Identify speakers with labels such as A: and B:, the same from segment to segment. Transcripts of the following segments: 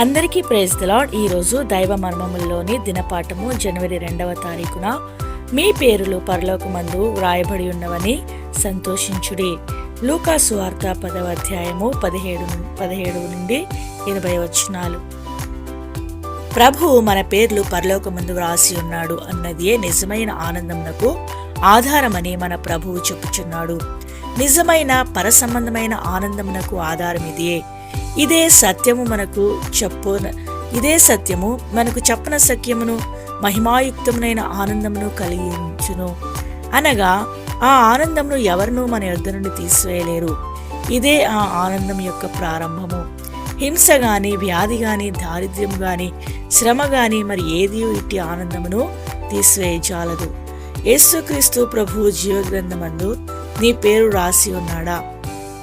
A: అందరికీ praise the Lord ఈరోజు దైవ మర్మముల్లోని దినపాఠము జనవరి రెండవ తారీఖున. మీ పేరులు పరలోకమందు వ్రాయబడి ఉన్నవని సంతోషించుడి. లూకాసు వార్త పదవ అధ్యాయము పదిహేడు పదిహేడు నుండి ఇరవై వచనాలు. ప్రభువు మన పేర్లు పరలోకమందు వ్రాసి ఉన్నాడు అన్నదియే నిజమైన ఆనందమునకు ఆధారమని మన ప్రభువు చెప్పుచున్నాడు. నిజమైన పరసంబంధమైన ఆనందమునకు ఆధారం ఇదియే ఇదే సత్యము మనకు చెప్పు ఇదే సత్యము మనకు చెప్పన సత్యమును మహిమాయుక్తమునైన ఆనందమును కలిగించును. అనగా ఆ ఆనందమును ఎవరినూ మన యొద్ద నుండి తీసివేయలేరు. ఇదే ఆ ఆనందం యొక్క ప్రారంభము. హింస గాని వ్యాధి గాని దారిద్ర్యం గాని శ్రమ గాని మరి ఏది ఇట్టి ఆనందమును తీసివేయజాలదు. యేసుక్రీస్తు ప్రభు జీవగ్రంథమందు నీ పేరు రాసి ఉన్నాడా?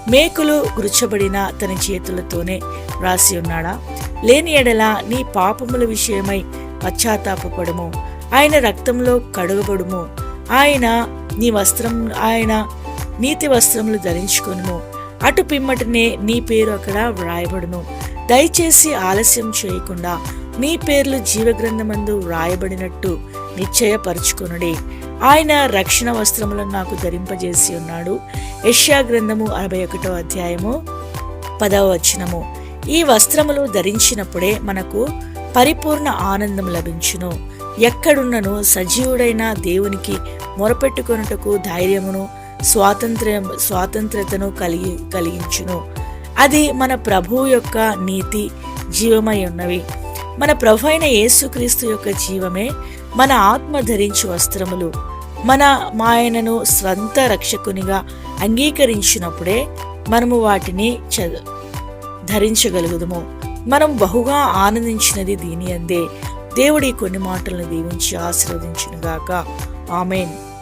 A: మేకులు గురుచబడిన తన చేతులతోనే వ్రాసి ఉన్నాడా? లేని ఎడల నీ పాపముల విషయమై పశ్చాత్తాపడము ఆయన రక్తంలో కడుగబడుము. ఆయన నీ వస్త్రం ఆయన నీతి వస్త్రములు ధరించుకొనుము. అటు పిమ్మటనే నీ పేరు అక్కడ వ్రాయబడును. దయచేసి ఆలస్యం చేయకుండా మీ పేర్లు జీవగ్రంథమందు వ్రాయబడినట్టు నిశ్చయపరుచుకొనుడి. ఆయన రక్షణ వస్త్రములను నాకు ధరింపజేసి ఉన్నాడు. యష్యా గ్రంథము అరవై ఒకటో అధ్యాయము పదవ వచనము. ఈ వస్త్రములు ధరించినప్పుడే మనకు పరిపూర్ణ ఆనందం లభించును. ఎక్కడున్నను సజీవుడైన దేవునికి మొరపెట్టుకొనుటకు ధైర్యమును స్వాతంత్ర్యం స్వాతంత్రతను కలిగి కలిగించును. అది మన ప్రభువు యొక్క నీతి జీవమై ఉన్నవి. మన ప్రభు అయిన యేసుక్రీస్తు యొక్క జీవమే మన ఆత్మ ధరించు వస్త్రములు మన మాయనను స్వంత రక్షకునిగా అంగీకరించినప్పుడే మనము వాటిని చ ధరించగలుగుదము. మనం బహుగా ఆనందించినది దీని అందే. దేవుడి కొన్ని మాటలను దీవించి ఆశీర్వదించునుగాక. ఆమెన్.